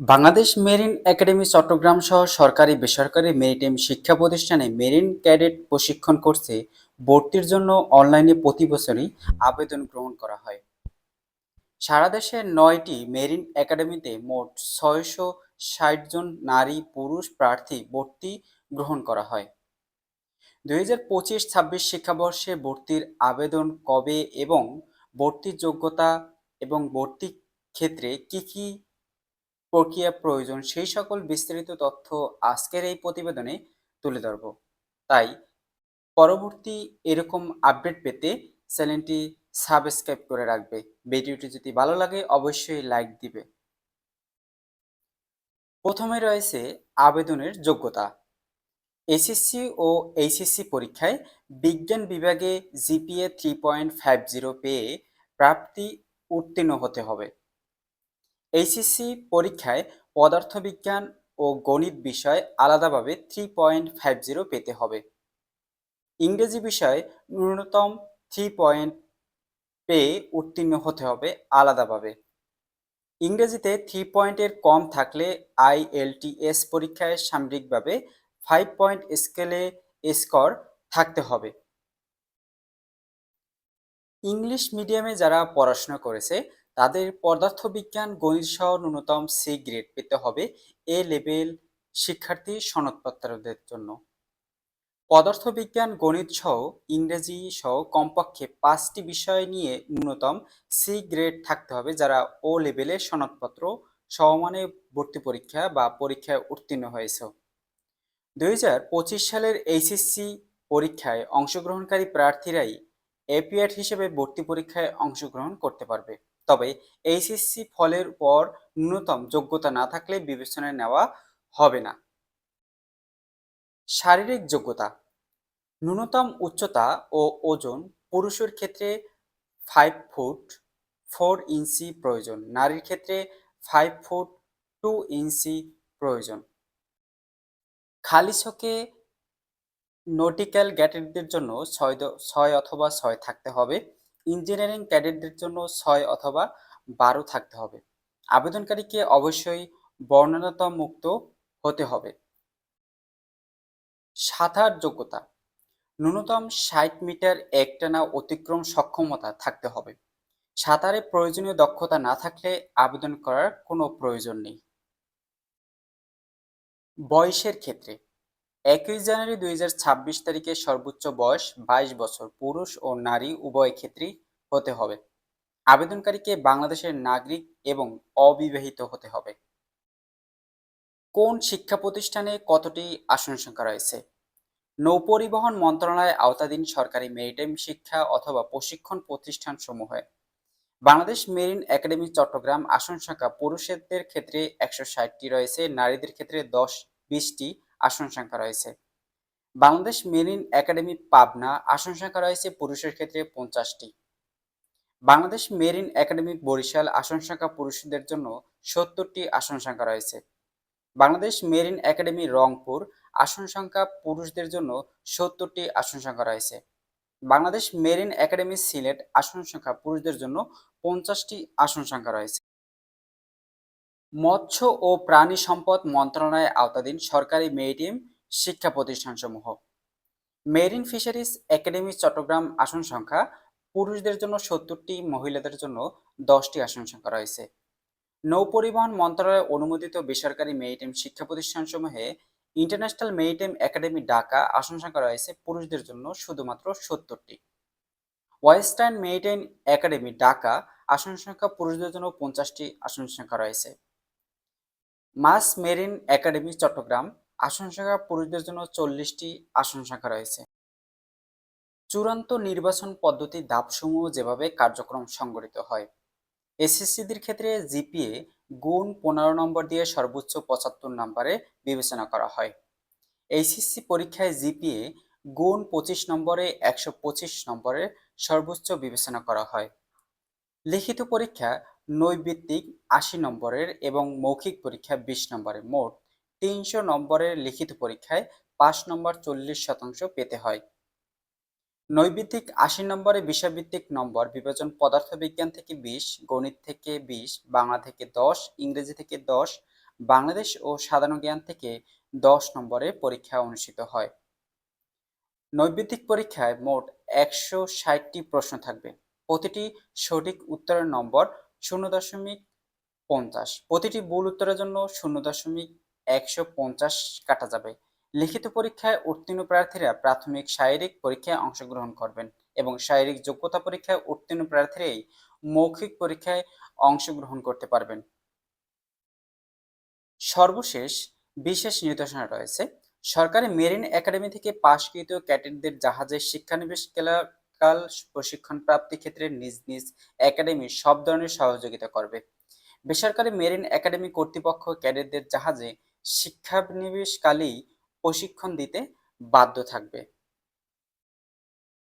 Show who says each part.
Speaker 1: Bangladesh marine academy Chittagong সহ সরকারি বেসরকারি মেরিটাইম শিক্ষা প্রতিষ্ঠানে মেরিন ক্যাডেট প্রশিক্ষণ কোর্সে ভর্তির জন্য অনলাইনে প্রতি বছরই আবেদন গ্রহণ করা হয়। সারা দেশে নয়টি মেরিন একাডেমিতে মোট ছয়শো ষাট জন নারী, পুরুষ প্রার্থী ভর্তি গ্রহণ করা হয়। দুই হাজার পঁচিশ ছাব্বিশ শিক্ষাবর্ষে ভর্তির আবেদন কবে এবং ভর্তির যোগ্যতা এবং ভর্তি ক্ষেত্রে কি কি প্রক্রিয়া প্রয়োজন, সেই সকল বিস্তারিত তথ্য আজকের এই প্রতিবেদনে তুলে ধরব। তাই, পরবর্তী এরকম আপডেট পেতে চ্যানেলটি সাবস্ক্রাইব করে রাখবে। ভিডিওটি যদি ভালো লাগে, অবশ্যই লাইক দিবে। প্রথমে রয়েছে আবেদনের যোগ্যতা। এসএসসি ও এইচএসসি পরীক্ষায় বিজ্ঞান বিভাগে GPA three point five zero পেয়ে প্রাপ্তি উত্তীর্ণ হতে হবে। এইচএসসি পরীক্ষায় পদার্থবিজ্ঞান ও গণিত বিষয় আলাদাভাবে থ্রি পয়েন্ট ফাইভ জিরো পেতে হবে। ইংরেজি বিষয়ে ন্যূনতম থ্রি পয়েন্ট পেয়ে উত্তীর্ণ হতে হবে আলাদাভাবে। ইংরেজিতে থ্রি পয়েন্টের কম থাকলে আইএলটিএস পরীক্ষায় সামগ্রিকভাবে ফাইভ পয়েন্ট স্কেলে স্কোর থাকতে হবে। ইংলিশ মিডিয়ামে যারা পড়াশোনা করেছে তাদের পদার্থবিজ্ঞান গণিত সহ ন্যূনতম সি গ্রেড পেতে হবে এ লেভেল শিক্ষার্থী সনদপত্রদের জন্য। পদার্থবিজ্ঞান, গণিত সহ ইংরেজি সহ কমপক্ষে পাঁচটি বিষয় নিয়ে ন্যূনতম সি গ্রেড থাকতে হবে যারা ও লেভেলের সনদপত্র সমমানে ভর্তি পরীক্ষা বা পরীক্ষায় উত্তীর্ণ হয়েছে। দুই হাজার পঁচিশ সালের এইচএসসি পরীক্ষায় অংশগ্রহণকারী প্রার্থীরাই এপিআর হিসেবে ভর্তি পরীক্ষায় অংশগ্রহণ করতে পারবে। তবে এইচএসসি ফলের পর ন্যূনতম যোগ্যতা না থাকলে বিবেচনায় নেওয়া হবে না। শারীরিক যোগ্যতা। ন্যূনতম উচ্চতা ও ওজন পুরুষের ক্ষেত্রে ফাইভ ফুট ফোর ইঞ্চি প্রয়োজন, নারীর ক্ষেত্রে ফাইভ ফুট টু ইঞ্চি প্রয়োজন। খালি ছকে নটিক্যাল ক্যাডেটদের জন্য ছয় ছয় অথবা ছয় থাকতে হবে। ইঞ্জিনিয়ারিং ক্যাডেটদের জন্য ছয় অথবা বারো থাকতে হবে। আবেদনকারীকে অবশ্যই বর্ণনাতা মুক্ত হতে হবে। সাঁতার যোগ্যতা। ন্যূনতম ষাট মিটার একটানা অতিক্রম সক্ষমতা থাকতে হবে। সাঁতারে প্রয়োজনীয় দক্ষতা না থাকলে আবেদন করার কোনো প্রয়োজন নেই। বয়সের ক্ষেত্রে। একই জানুয়ারি দুই হাজার ছাব্বিশ তারিখে সর্বোচ্চ বয়স বাইশ বছর, পুরুষ ও নারী উভয় ক্ষেত্রেই হতে হবে। আবেদনকারীকে বাংলাদেশের নাগরিক এবং অবিবাহিত হতে হবে। কোন শিক্ষা প্রতিষ্ঠানে কতটি আসন সংখ্যা রয়েছে? নৌপরিবহন মন্ত্রণালয়ের আওতাধীন সরকারি মেরিটাইম শিক্ষা অথবা প্রশিক্ষণ প্রতিষ্ঠান সমূহে বাংলাদেশ মেরিন একাডেমি চট্টগ্রাম আসন সংখ্যা পুরুষদের ক্ষেত্রে একশো ষাটটি রয়েছে, নারীদের ক্ষেত্রে দশ, বিশটি আসন সংখ্যা রয়েছে। বাংলাদেশ মেরিন একাডেমি পাবনা আসন সংখ্যা রয়েছে পুরুষের ক্ষেত্রে পঞ্চাশটি। বাংলাদেশ মেরিন একাডেমি বরিশাল আসন সংখ্যা পুরুষদের জন্য সত্তরটি আসন সংখ্যা রয়েছে। বাংলাদেশ মেরিন একাডেমি রংপুর আসন সংখ্যা পুরুষদের জন্য সত্তরটি আসন সংখ্যা রয়েছে। বাংলাদেশ মেরিন একাডেমি সিলেট আসন সংখ্যা পুরুষদের জন্য পঞ্চাশটি আসন সংখ্যা রয়েছে। মৎস্য ও প্রাণী সম্পদ মন্ত্রণালয়ের আওতাধীন সরকারি মেরিটাইম শিক্ষা প্রতিষ্ঠানসমূহ। মেরিন ফিশারিজ একাডেমি চট্টগ্রাম আসন সংখ্যা পুরুষদের জন্য সত্তরটি, মহিলাদের জন্য দশটি আসন সংখ্যা রয়েছে। নৌপরিবহন মন্ত্রণালয় অনুমোদিত বেসরকারি মেরিটাইম শিক্ষা প্রতিষ্ঠানসমূহে ইন্টারন্যাশনাল মেরিটাইম একাডেমি ঢাকা আসন সংখ্যা রয়েছে পুরুষদের জন্য শুধুমাত্র সত্তরটি। ওয়েস্টার্ন মেরিটাইম একাডেমি ঢাকা আসন সংখ্যা পুরুষদের জন্য পঞ্চাশটি আসন সংখ্যা রয়েছে। মাস মেরিন একাডেমি, চট্টগ্রাম। আসন সংখ্যা পুরুষদের জন্য চল্লিশটি আসন সংখ্যা রয়েছে। চূড়ান্ত নির্বাচন পদ্ধতি ধাপসমূহ যেভাবে কার্যক্রম সংগঠিত হয়, এসএসসিদের ক্ষেত্রে জিপিএ গুণ পনেরো নম্বর দিয়ে সর্বোচ্চ পঁচাত্তর নম্বরে বিবেচনা করা হয়। এইচএসসি পরীক্ষায় জিপিএ গুণ পঁচিশ নম্বরে একশো পঁচিশ নম্বরে সর্বোচ্চ বিবেচনা করা হয়। লিখিত পরীক্ষা নৈবিত্তিক আশি নম্বরের এবং মৌখিক পরীক্ষা বিশ নম্বরের। মোট তিনশো নম্বরের লিখিত পরীক্ষায় পাঁচ নম্বর চল্লিশ শতাংশ পেতে হয়। নৈবিত্তিক আশি নম্বরে বিষয়ভিত্তিক নম্বর বিভাজন পদার্থবিজ্ঞান থেকে বিশ, গণিত থেকে বিশ, বাংলা থেকে দশ, ইংরেজি থেকে দশ, বাংলাদেশ ও সাধারণ জ্ঞান থেকে দশ নম্বরে পরীক্ষা অনুষ্ঠিত হয়। নৈবেদিক পরীক্ষায় মোট একশো ষাটটি প্রশ্ন থাকবে। প্রতিটি সঠিক উত্তরের নম্বর শূন্য দশমিক পঞ্চাশ। প্রতিটি ভুল উত্তরের জন্য শূন্য দশমিক একশো পঞ্চাশ কাটা যাবে। লিখিত পরীক্ষায় উত্তীর্ণ প্রার্থীরা প্রাথমিক শারীরিক পরীক্ষায় অংশগ্রহণ করবেন এবং শারীরিক যোগ্যতা পরীক্ষায় উত্তীর্ণ প্রার্থীরাই মৌখিক পরীক্ষায় অংশগ্রহণ করতে পারবেন। সর্বশেষ বিশেষ নির্দেশনা রয়েছে। সরকারি মেরিন একাডেমি থেকে পাশকৃত ক্যাডেটদের জাহাজে শিক্ষানিবেশ কাল প্রশিক্ষণ প্রাপ্তি ক্ষেত্রে নিজ নিজ একাডেমি সব ধরনের সহযোগিতা করবে। বেসরকারি মেরিন একাডেমি কর্তৃপক্ষ ক্যাডেটদের জাহাজে শিক্ষানিবেশকালেই প্রশিক্ষণ দিতে বাধ্য থাকবে।